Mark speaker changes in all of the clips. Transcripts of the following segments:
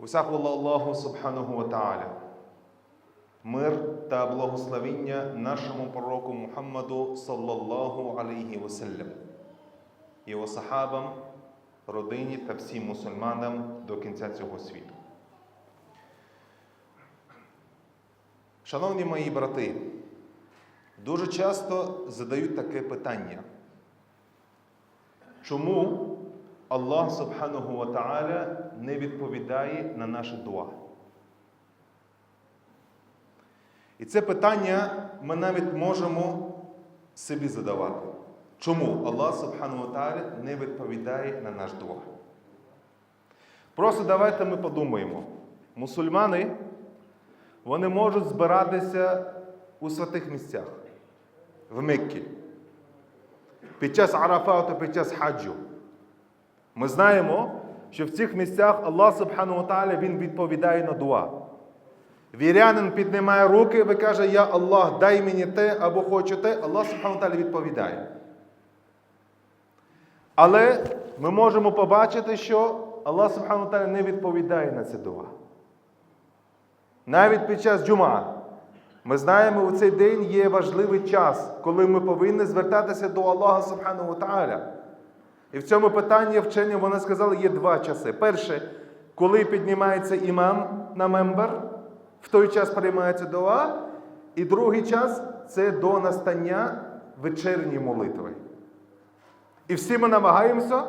Speaker 1: Уся хвала Аллаху Субханаху ва. Мир та благословіння нашому пророку Мухаммаду саллаллаху алейхі васеллям, його сахабам, родині та всім мусульманам до кінця цього світу. Шановні мої брати, дуже часто задають таке питання. Чому Аллах Субханаху ва Та'аля не відповідає на наші дуа? І це питання ми навіть можемо собі задавати. Чому Аллах Субхану Та'аля не відповідає на наш дуа? Просто давайте ми подумаємо. Мусульмани, вони можуть збиратися у святих місцях в Меккі. Під час Арафату, під час хаджу. Ми знаємо, що в цих місцях Аллах Субхану Та'аля Він відповідає на дуа. Вірянин піднімає руки і каже, Я Аллах, дай мені те або хочу те, Аллах Субхану Та'аля відповідає. Але ми можемо побачити, що Аллах Субхану Та'аля не відповідає на це дуа. Навіть під час джума. Ми знаємо, у цей день є важливий час, коли ми повинні звертатися до Аллаха Субхану ва Та'аля. І в цьому питанні вчені вони сказали, є два часи. Перше, коли піднімається імам на мембер, в той час приймається дуа. І другий час це до настання вечірньої молитви. І всі ми намагаємося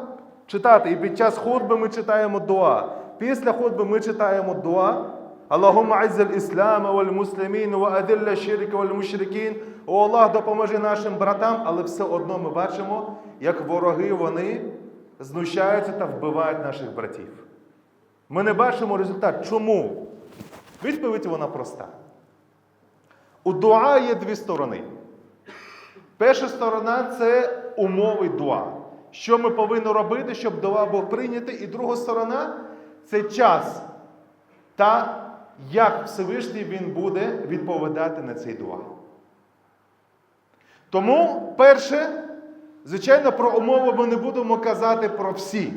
Speaker 1: читати. І під час худби ми читаємо дуа. Після худби ми читаємо дуа. Аллахумма аззал іслама валь муслимін ва адилля ширка валь мушрикін. О Аллах, допоможи нашим братам, але все одно ми бачимо, як вороги вони знущаються та вбивають наших братів. Ми не бачимо результат. Чому? Відповідь вона проста. У дуа є дві сторони. Перша сторона це умови дуа. Що ми повинні робити, щоб дуа був прийнятий. І друга сторона це час та як Всевишній він буде відповідати на цей дуа. Тому, перше, звичайно, про умови ми не будемо казати про всі,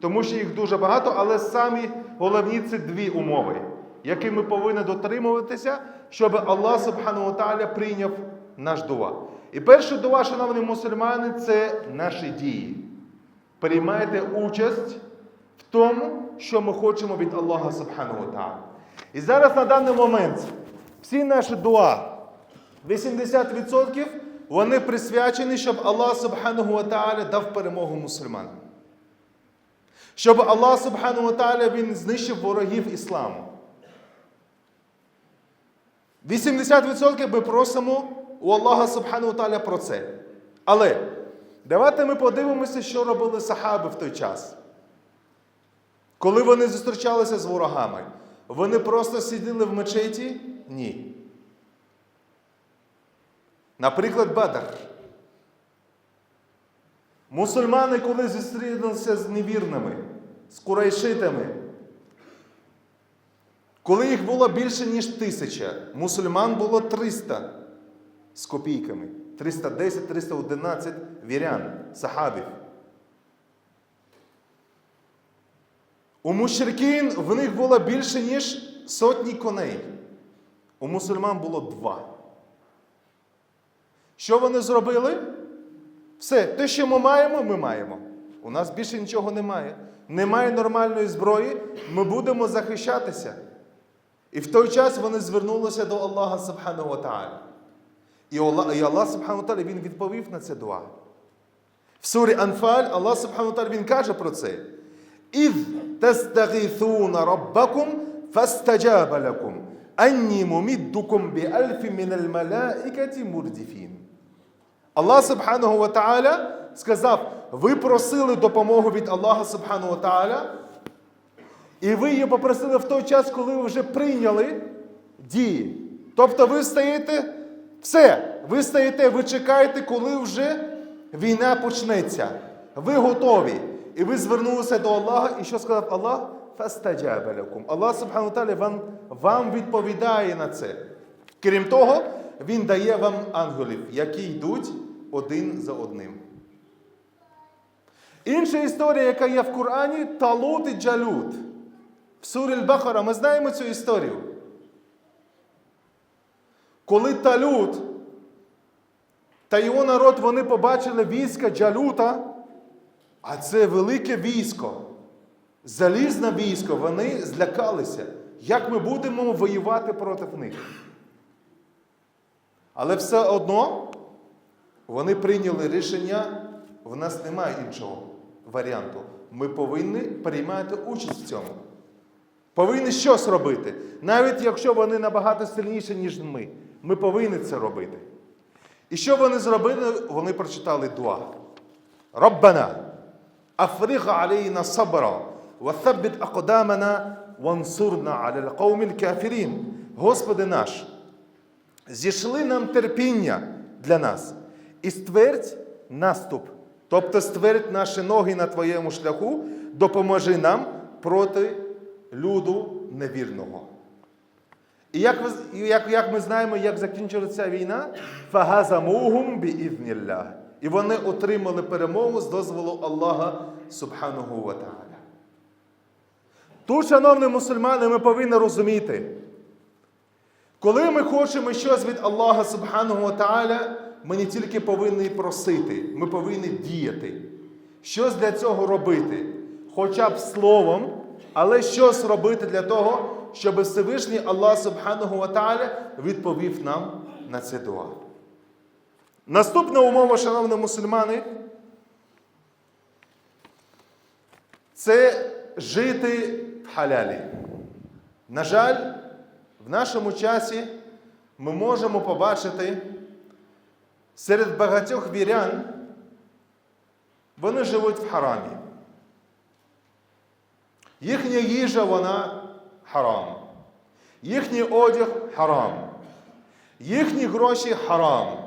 Speaker 1: тому що їх дуже багато, але самі головні це дві умови, які ми повинні дотримуватися, щоб Аллах Субхану Та'аля прийняв наш дуа. І перше дуа, шановні мусульмани, це наші дії. Приймайте участь в тому, що ми хочемо від Аллаха Субхану Та'аля. І зараз на даний момент всі наші дуа, 80% вони присвячені, щоб Аллах Субхану ва дав перемогу мусульманам. Щоб Аллах Субхану ва він знищив ворогів ісламу. 80% ми просимо у Аллаха Субхану ва про це. Але давайте ми подивимося, що робили сахаби в той час. Коли вони зустрічалися з ворогами, вони просто сиділи в мечеті? Ні. Наприклад, Бадр. Мусульмани, коли зустрілися з невірними, з курайшитами, коли їх було більше, ніж тисяча, мусульман було 300 з копійками. 310-311 вірян, сахабів. У мушрикін в них було більше, ніж сотні коней. У мусульман було два. Що вони зробили? Все, те, що ми маємо, ми маємо. У нас більше нічого немає. Немає нормальної зброї, ми будемо захищатися. І в той час вони звернулися до Аллаха Субхану Тааля. І Аллах Субхану Тааля він відповів на це дуа. В сурі Анфаль Аллах Субхану Тааля він каже про це. «Із тастагіфуна раббакум фастаджаба анні муміддукум бі альфі мін аль-малаїкаті мурдіфін». Аллах Субхану Та'аля сказав, ви просили допомогу від Аллаха Субхану Та'аля, і ви її попросили в той час, коли ви вже прийняли дії. Тобто ви стаєте, все, ви стаєте, ви чекаєте, коли вже війна почнеться. Ви готові. І ви звернулися до Аллаха, і що сказав Аллах? Фастаджабалякум. Аллах Субхану Таля вам, вам відповідає на це. Крім того, Він дає вам ангелів, які йдуть один за одним. Інша історія, яка є в Корані, Талут і Джалут. В сурі Аль-Бахара ми знаємо цю історію. Коли Талют та його народ вони побачили війська Джалюта, а це велике військо, залізне військо, вони злякалися, як ми будемо воювати проти них. Але все одно вони прийняли рішення, в нас немає іншого варіанту. Ми повинні приймати участь в цьому. Повинні щось робити. Навіть якщо вони набагато сильніші, ніж ми. Ми повинні це робити. І що вони зробили? Вони прочитали дуа. Раббана, африг алейна сабра, ватhabбит aqdamana, вансурна аля алқаумі кафірін. Господи наш, зійшли нам терпіння для нас і ствердь наступ. Тобто ствердь наші ноги на твоєму шляху, допоможи нам проти люду невірного. І як, як, як ми знаємо, як закінчилася війна, фагазамугум біізніллях. І вони отримали перемогу з дозволу Аллаха Субханого ва Та'аля. Тут, шановні мусульмани, ми повинні розуміти, коли ми хочемо щось від Аллаха Субханого Та'аля, ми не тільки повинні просити, ми повинні діяти. Щось для цього робити, хоча б словом, але щось робити для того, щоб Всевишній Аллах Субханого ва Та'аля відповів нам на це дуа. Наступна умова, шановні мусульмани, це жити в халялі. На жаль, в нашому часі ми можемо побачити серед багатьох вірян, вони живуть в харамі. Їхня їжа вона харам. Їхній одяг харам. Їхні гроші харам.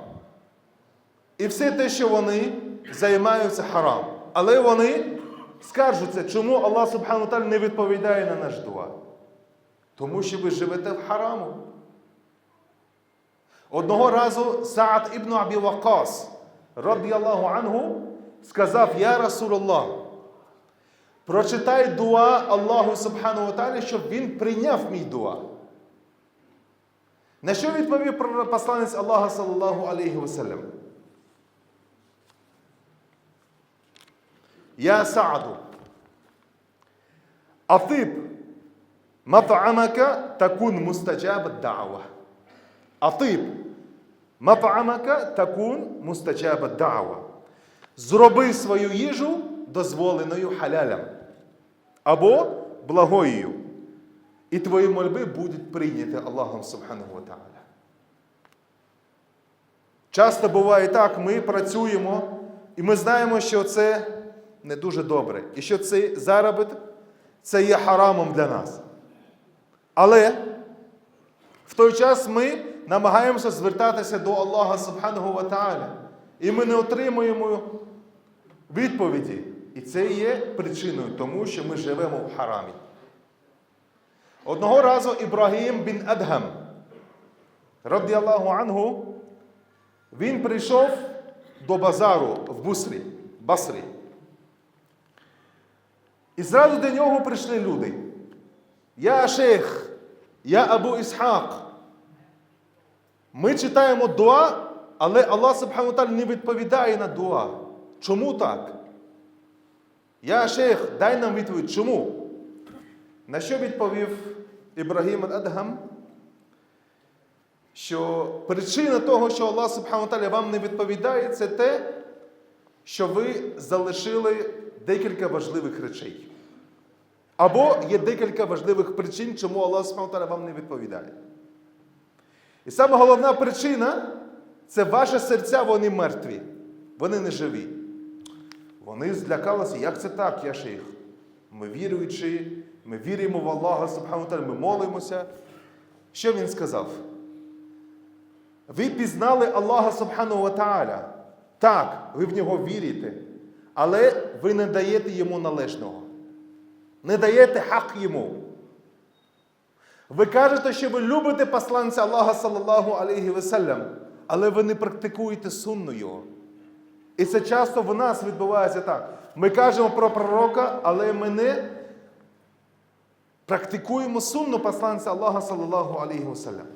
Speaker 1: І все те, що вони займаються харам. Але вони скаржуться, чому Аллах Субхану Таль не відповідає на наш дуа. Тому що ви живете в хараму. Одного разу Саад ібн Абі Вакас, радіаллаху ангу, сказав Я Расулаллах, прочитай дуа Аллаху Субхану Аталі, щоб він прийняв мій дуа. На що відповів посланець Аллаха саллаху алейхі вассалям? Я Сааду. А ти Мат'амака такун мустаджаб дауа. Атиб. Мат'амака такун мустаджаб дауа. Зроби свою їжу дозволеною халялям або благою. І твої мольби будуть прийняті Аллахом Субхану Тааля. Часто буває так, ми працюємо, і ми знаємо, що це не дуже добре. І що цей заробіт це є харамом для нас. Але в той час ми намагаємося звертатися до Аллаха Субханого ва і ми не отримуємо відповіді. І це є причиною тому, що ми живемо в харамі. Одного разу Ібрагім бін Адгам, радіаллаху ангу, він прийшов до базару в Бусрі, Басрі. І зразу до нього прийшли люди. Я шейх, я Абу Ісхак. Ми читаємо дуа, але Аллах Субхану не відповідає на дуа. Чому так? Я шейх, дай нам відповідь, чому? На що відповів Ібрагім Адгам? Що причина того, що Аллах Субхану вам не відповідає, це те, що ви залишили декілька важливих речей. Або є декілька важливих причин, чому Аллах вам не відповідає. І саме головна причина це ваші серця, вони мертві, вони не живі. Вони злякалися, як це так, я шейх? Ми віруючі, ми віримо в Аллаха Субхану ми молимося. Що він сказав? Ви пізнали Аллаха Субхану Та'аля. Так, ви в нього вірите, але ви не даєте йому належного. Не даєте хак йому. Ви кажете, що ви любите посланця Аллаха саллаллаху алейхи весалям, але ви не практикуєте сунну його. І це часто в нас відбувається так. Ми кажемо про пророка, але ми не практикуємо сунну посланця Аллаха, саллаллаху алейхи вассалям.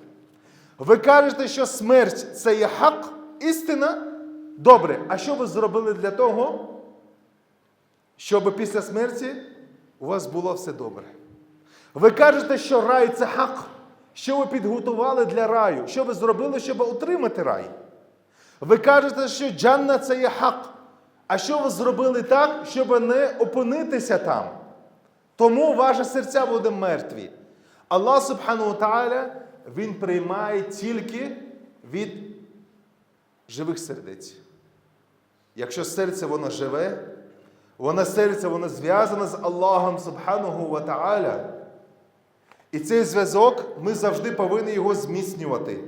Speaker 1: Ви кажете, що смерть це є хак, істина. Добре, а що ви зробили для того, щоб після смерті у вас було все добре? Ви кажете, що рай це хак. Що ви підготували для раю? Що ви зробили, щоб отримати рай? Ви кажете, що джанна це є хак. А що ви зробили так, щоб не опинитися там? Тому ваші серця будуть мертві. Аллах Субхану Тааля, Він приймає тільки від живих сердець. Якщо серце воно живе, воно серце воно зв'язане з Аллахом Субхану ва Тааля. І цей зв'язок ми завжди повинні його зміцнювати.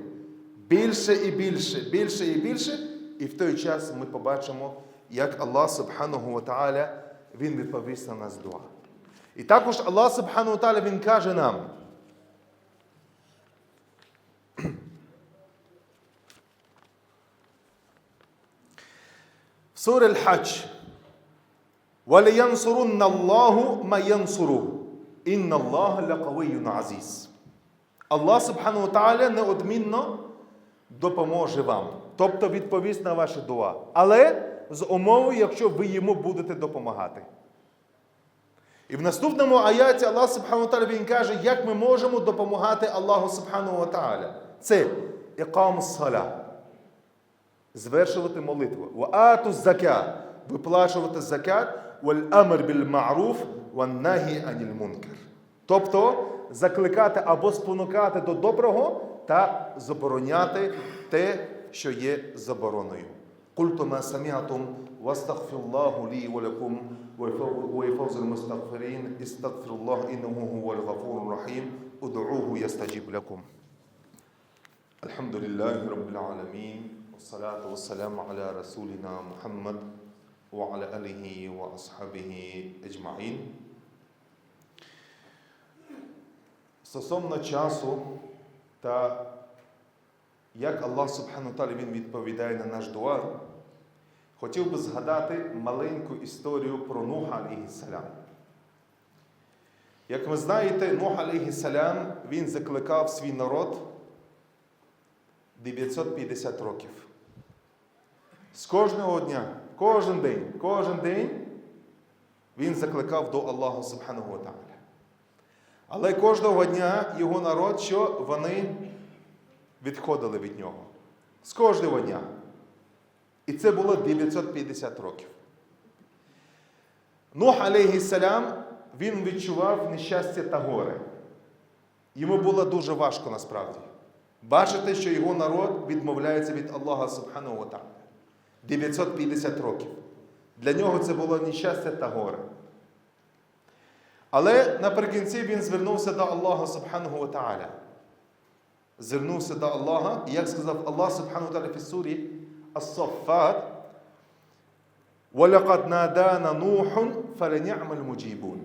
Speaker 1: Більше і більше, більше і більше. І в той час ми побачимо, як Аллах Субхану ва Тааля, Він відповість на нас дуа. І також Аллах Субхану ва Він каже нам. В сурі Аль-Хадж. Азіз. Аллах Субхану Тааля неодмінно допоможе вам, тобто відповість на ваші дуа. Але з умовою, якщо ви йому будете допомагати. І в наступному аяті Аллах Субхану ва Тааля Він каже, як ми можемо допомагати Аллаху Субхану Тааля. Це ікам сала. Звершувати молитву. Ваату закя. Виплачувати закат. Валь амр біль ма'руф ваннахі аніль мункер. Тобто закликати або спонукати до доброго та забороняти те, що є забороною. قلت ما سمعتم واستغفر الله لي ولكم ويفوز المستغفرين استغفر الله انه هو الغفور الرحيم ادعوه يستجيب لكم الحمد لله رب العالمين والصلاة والسلام على رسولنا محمد وعلى آله وأصحابه أجمعين Стосовно часу та як Аллах Субхану Талі Він відповідає на наш дуа, хотів би згадати маленьку історію про Нуха алейхіссалям. Як ви знаєте, Нух алейхіссалям, він закликав свій народ 950 років. З кожного дня, кожен день, кожен день він закликав до Аллаха Субхану Тааля. Але кожного дня його народ, що вони відходили від нього. З кожного дня. І це було 950 років. Нух, алейхіссалям, він відчував нещастя та горе. Йому було дуже важко насправді. Бачите, що його народ відмовляється від Аллаха Субхану Тааля. 950 років. Для нього це було нещастя та горе. Але наприкінці він звернувся до Аллаха Субхану Тааля. Звернувся до Аллаха, і як сказав Аллах Субхану Ва Тааля в сурі Ас-Саффат, وَلَقَدْ نَادَانَ نُوحٌ فَلَنِعْمَ الْمُجِيبُونَ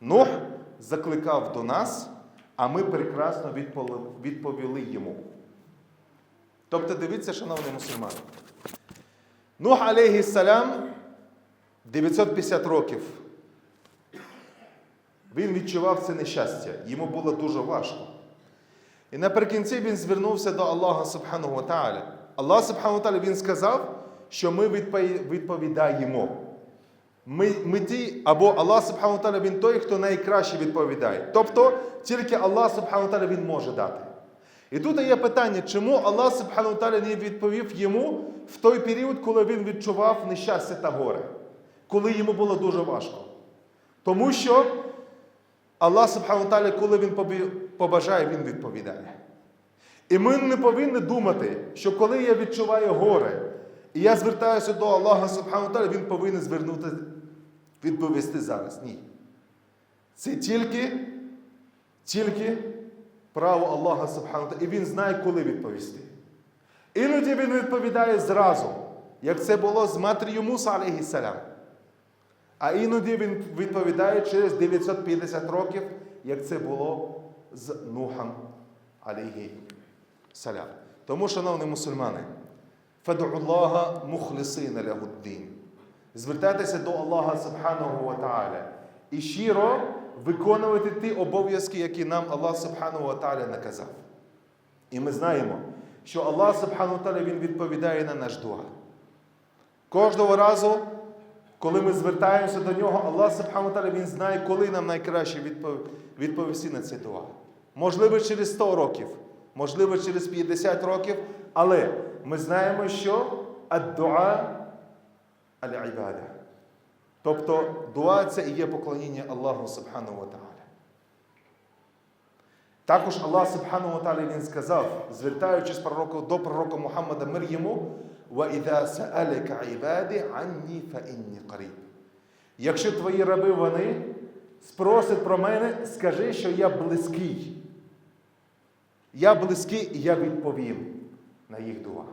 Speaker 1: Нух закликав до нас, а ми прекрасно відповіли йому. Тобто, дивіться, шановні мусульмани. Нух, алейхіссалям, 950 років. Він відчував це нещастя, йому було дуже важко. І наприкінці він звернувся до Аллаха Субхану ва. Аллах Субхану ва він сказав, що ми відповідаємо. Ми, ми ті, або Аллах Субхану ва він той, хто найкраще відповідає. Тобто тільки Аллах Субхану ва він може дати. І тут є питання, чому Аллах Субхану ва Тааля не відповів йому в той період, коли він відчував нещастя та горе, коли йому було дуже важко. Тому що Аллах Субхану ва Тааля, коли він побажає, він відповідає. І ми не повинні думати, що коли я відчуваю горе, і я звертаюся до Аллаха Субхану ва Тааля, він повинен звернути, відповісти зараз. Ні. Це тільки, тільки право Аллаха Субхану. І він знає, коли відповісти. Іноді він відповідає зразу, як це було з матір'ю Муса, алейхіссалям. А іноді він відповідає через 950 років, як це було з Нухом, алейхіссалям. Тому, шановні мусульмани, фаду Аллаха мухлисина лягуддін. Звертайтеся до Аллаха Субханого ва Тааля. І щиро виконувати ті обов'язки, які нам Аллах Субхану Тааля наказав. І ми знаємо, що Аллах Субхану Тааля Він відповідає на наш дуа. Кожного разу, коли ми звертаємося до нього, Аллах Субхану Тааля Він знає, коли нам найкраще відповісти на це дуа. Можливо, через 100 років, можливо, через 50 років, але ми знаємо, що ад-дуа аль-ібада. Тобто дуа це і є поклоніння Аллаху Субхану Ва Тааля. Також Аллах Субхану Ва Тааля Він сказав, звертаючись пророку, до пророка Мухаммада мир йому, وَإِذَا سَأَلَكَ عِبَادِ عَنِّي فَإِنِّي قَرِيبٌ. Якщо твої раби вони спросять про мене, скажи, що я близький. Я близький і я відповім на їх дуа.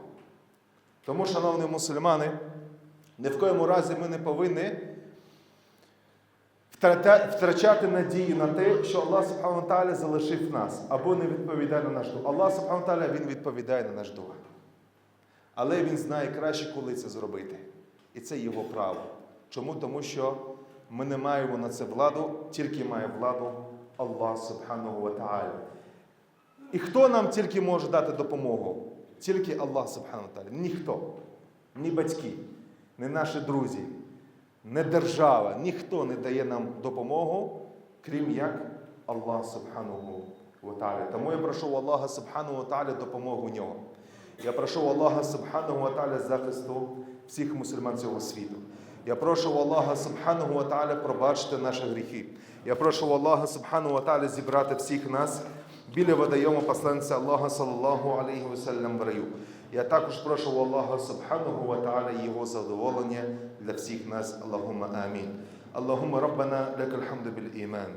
Speaker 1: Тому, шановні мусульмани, ні в коєму разі ми не повинні втрата- втрачати надію на те, що Аллах Субхану Тааля залишив нас або не відповідає на наш дуа. Аллах Субхану Тааля, Він відповідає на наш дуа. Але Він знає краще, коли це зробити. І це його право. Чому? Тому що ми не маємо на це владу, тільки має владу Аллах Субхану Ва. І хто нам тільки може дати допомогу? Тільки Аллах Субхану Тааля. Ніхто. Ні батьки, ні наші друзі, не держава, ніхто не дає нам допомогу, крім як Аллах Субхану Тааля. Тому я прошу Аллаха Субхану Тааля допомогу нього. Я прошу Аллаха Субхану Тааля захисту всіх мусульман цього світу. Я прошу Аллаха Субхану Тааля пробачити наші гріхи. Я прошу Аллаха Субхану Тааля зібрати всіх нас біля водойому посланця Аллаха саллаллаху алейхи вассалям в раю. Я також прошу у Аллаха Субхану Ва Тааля його задоволення для всіх нас. Аллахумма амін. اللهم ربنا لك الحمد بالإيمان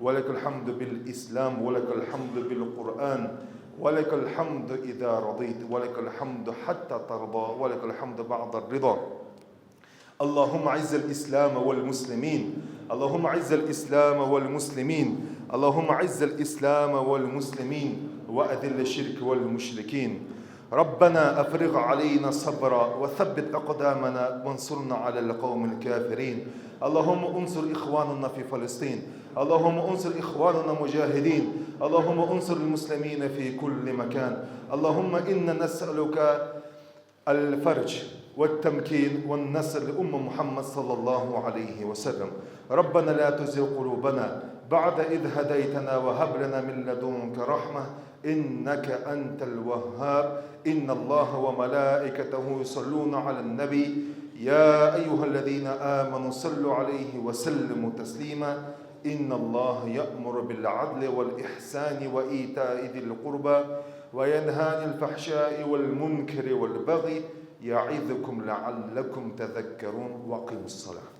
Speaker 1: ولك الحمد بالإسلام ولك الحمد بالقرآن ولك الحمد إذا رضيت ولك الحمد حتى ترضى ولك الحمد بعد الرضا اللهم عز الإسلام والمسلمين اللهم عز الإسلام والمسلمين اللهم عز الإسلام والمسلمين وأذل الشرك والمشركين ربنا أفرغ علينا صبرا وثبت أقدامنا وانصرنا على القوم الكافرين. اللهم انصر إخواننا في فلسطين. اللهم انصر إخواننا مجاهدين. اللهم انصر المسلمين في كل مكان. اللهم إنا نسألك الفرج والتمكين والنصر لأمة محمد صلى الله عليه وسلم. ربنا لا تزغ قلوبنا بعد إذ هديتنا وهب لنا من لدنك رحمة إنك أنت الوهاب. إن الله وملائكته يصلون على النبي. يا أيها الذين آمنوا صلوا عليه وسلموا تسليما. إن الله يأمر بالعدل والإحسان وإيتاء ذي القربى وينهى عن الفحشاء والمنكر والبغي يعظكم لعلكم تذكرون. وأقيموا الصلاة.